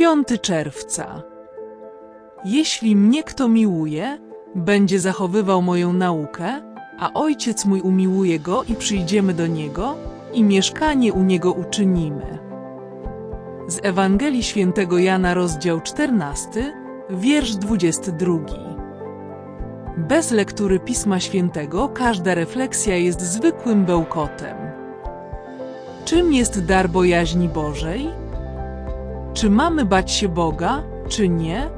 5 czerwca. Jeśli mnie kto miłuje, będzie zachowywał moją naukę, a ojciec mój umiłuje go i przyjdziemy do niego i mieszkanie u niego uczynimy. Z Ewangelii Świętego Jana, rozdział 14, wiersz 22. Bez lektury Pisma Świętego każda refleksja jest zwykłym bełkotem. Czym jest dar bojaźni Bożej? Czy mamy bać się Boga, czy nie?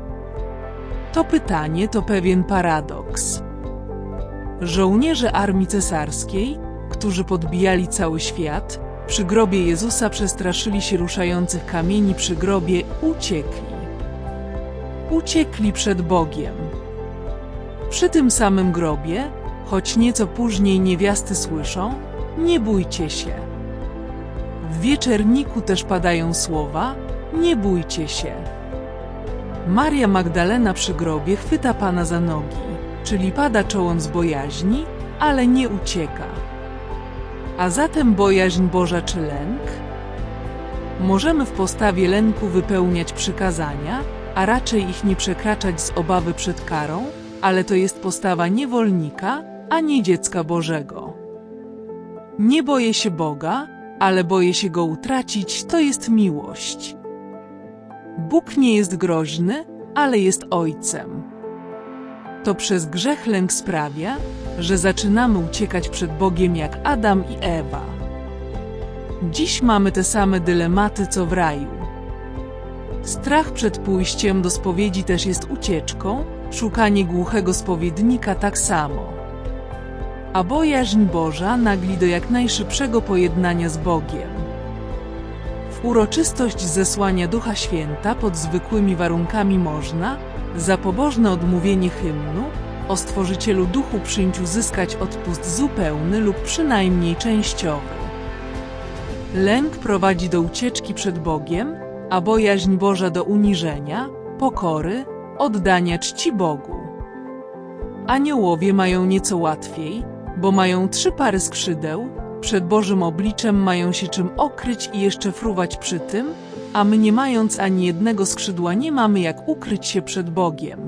To pytanie to pewien paradoks. Żołnierze armii cesarskiej, którzy podbijali cały świat, przy grobie Jezusa przestraszyli się ruszających kamieni przy grobie, uciekli. Uciekli przed Bogiem. Przy tym samym grobie, choć nieco później niewiasty słyszą, nie bójcie się. W wieczerniku też padają słowa, nie bójcie się. Maria Magdalena przy grobie chwyta Pana za nogi, czyli pada czołem z bojaźni, ale nie ucieka. A zatem bojaźń Boża czy lęk? Możemy w postawie lęku wypełniać przykazania, a raczej ich nie przekraczać z obawy przed karą, ale to jest postawa niewolnika, a nie dziecka Bożego. Nie boję się Boga, ale boję się Go utracić, to jest miłość. Bóg nie jest groźny, ale jest Ojcem. To przez grzech lęk sprawia, że zaczynamy uciekać przed Bogiem jak Adam i Ewa. Dziś mamy te same dylematy co w raju. Strach przed pójściem do spowiedzi też jest ucieczką, szukanie głuchego spowiednika tak samo. A bojaźń Boża nagli do jak najszybszego pojednania z Bogiem. Uroczystość zesłania Ducha Święta pod zwykłymi warunkami można, za pobożne odmówienie hymnu, o Stworzycielu Duchu przyjść uzyskać odpust zupełny lub przynajmniej częściowy. Lęk prowadzi do ucieczki przed Bogiem, a bojaźń Boża do uniżenia, pokory, oddania czci Bogu. Aniołowie mają nieco łatwiej, bo mają trzy pary skrzydeł, przed Bożym obliczem mają się czym okryć i jeszcze fruwać przy tym, a my nie mając ani jednego skrzydła nie mamy jak ukryć się przed Bogiem.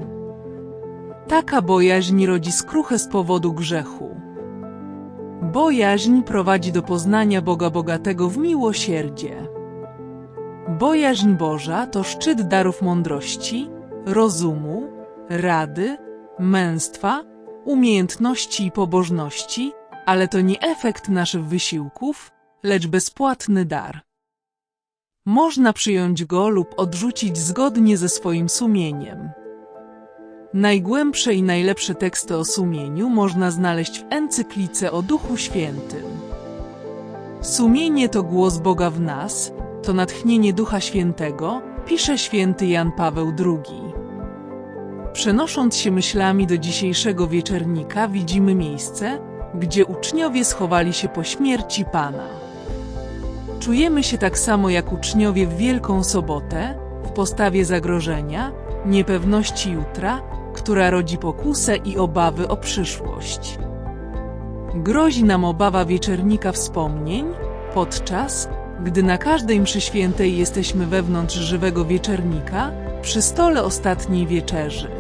Taka bojaźń rodzi skruchę z powodu grzechu. Bojaźń prowadzi do poznania Boga bogatego w miłosierdzie. Bojaźń Boża to szczyt darów mądrości, rozumu, rady, męstwa, umiejętności i pobożności, ale to nie efekt naszych wysiłków, lecz bezpłatny dar. Można przyjąć go lub odrzucić zgodnie ze swoim sumieniem. Najgłębsze i najlepsze teksty o sumieniu można znaleźć w encyklice o Duchu Świętym. Sumienie to głos Boga w nas, to natchnienie Ducha Świętego, pisze święty Jan Paweł II. Przenosząc się myślami do dzisiejszego wieczernika, widzimy miejsce, gdzie uczniowie schowali się po śmierci Pana. Czujemy się tak samo jak uczniowie w Wielką Sobotę, w postawie zagrożenia, niepewności jutra, która rodzi pokusę i obawy o przyszłość. Grozi nam obawa wieczernika wspomnień, podczas gdy na każdej mszy świętej jesteśmy wewnątrz żywego wieczernika, przy stole ostatniej wieczerzy.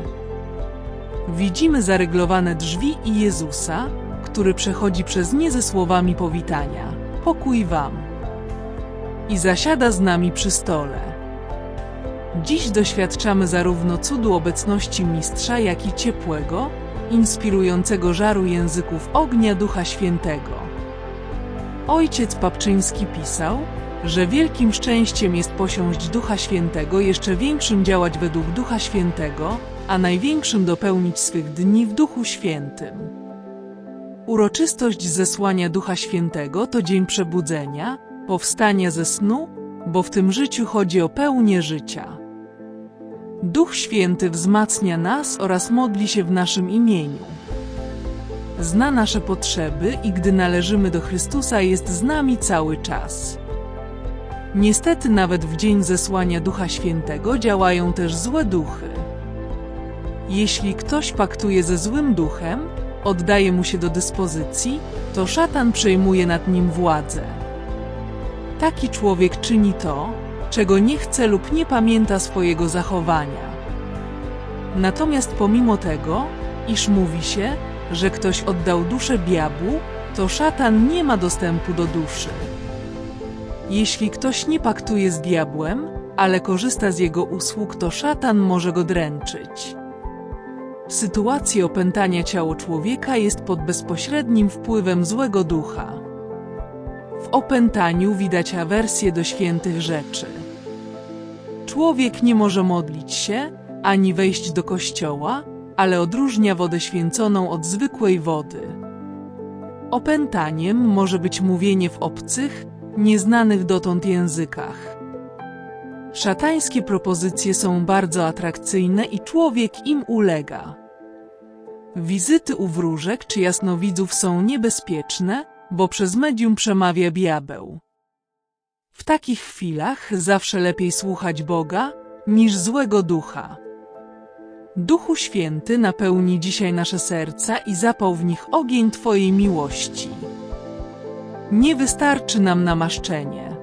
Widzimy zaryglowane drzwi i Jezusa, który przechodzi przez nie ze słowami powitania. Pokój wam. I zasiada z nami przy stole. Dziś doświadczamy zarówno cudu obecności mistrza, jak i ciepłego, inspirującego żaru języków ognia Ducha Świętego. Ojciec Papczyński pisał, że wielkim szczęściem jest posiąść Ducha Świętego, jeszcze większym działać według Ducha Świętego, a największym dopełnić swych dni w Duchu Świętym. Uroczystość zesłania Ducha Świętego to dzień przebudzenia, powstania ze snu, bo w tym życiu chodzi o pełnię życia. Duch Święty wzmacnia nas oraz modli się w naszym imieniu. Zna nasze potrzeby i gdy należymy do Chrystusa jest z nami cały czas. Niestety nawet w dzień zesłania Ducha Świętego działają też złe duchy. Jeśli ktoś paktuje ze złym duchem, oddaje mu się do dyspozycji, to szatan przejmuje nad nim władzę. Taki człowiek czyni to, czego nie chce lub nie pamięta swojego zachowania. Natomiast pomimo tego, iż mówi się, że ktoś oddał duszę diabłu, to szatan nie ma dostępu do duszy. Jeśli ktoś nie paktuje z diabłem, ale korzysta z jego usług, to szatan może go dręczyć. W sytuacji opętania ciało człowieka jest pod bezpośrednim wpływem złego ducha. W opętaniu widać awersję do świętych rzeczy. Człowiek nie może modlić się, ani wejść do kościoła, ale odróżnia wodę święconą od zwykłej wody. Opętaniem może być mówienie w obcych, nieznanych dotąd językach. Szatańskie propozycje są bardzo atrakcyjne i człowiek im ulega. Wizyty u wróżek czy jasnowidzów są niebezpieczne, bo przez medium przemawia diabeł. W takich chwilach zawsze lepiej słuchać Boga niż złego ducha. Duchu Święty napełni dzisiaj nasze serca i zapał w nich ogień Twojej miłości. Nie wystarczy nam namaszczenie.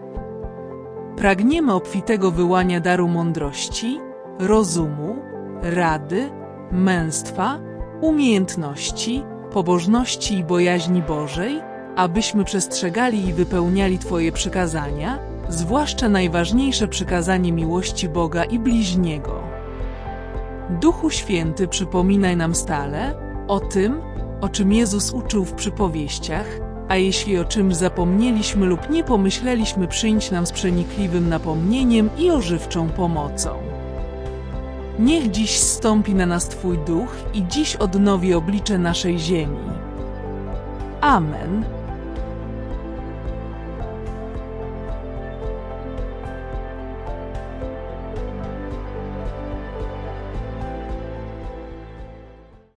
Pragniemy obfitego wyłania daru mądrości, rozumu, rady, męstwa, umiejętności, pobożności i bojaźni Bożej, abyśmy przestrzegali i wypełniali Twoje przykazania, zwłaszcza najważniejsze przykazanie miłości Boga i bliźniego. Duchu Święty przypominaj nam stale o tym, o czym Jezus uczył w przypowieściach, a jeśli o czymś zapomnieliśmy lub nie pomyśleliśmy, przyjdź nam z przenikliwym napomnieniem i ożywczą pomocą. Niech dziś stąpi na nas Twój duch i dziś odnowi oblicze naszej ziemi. Amen.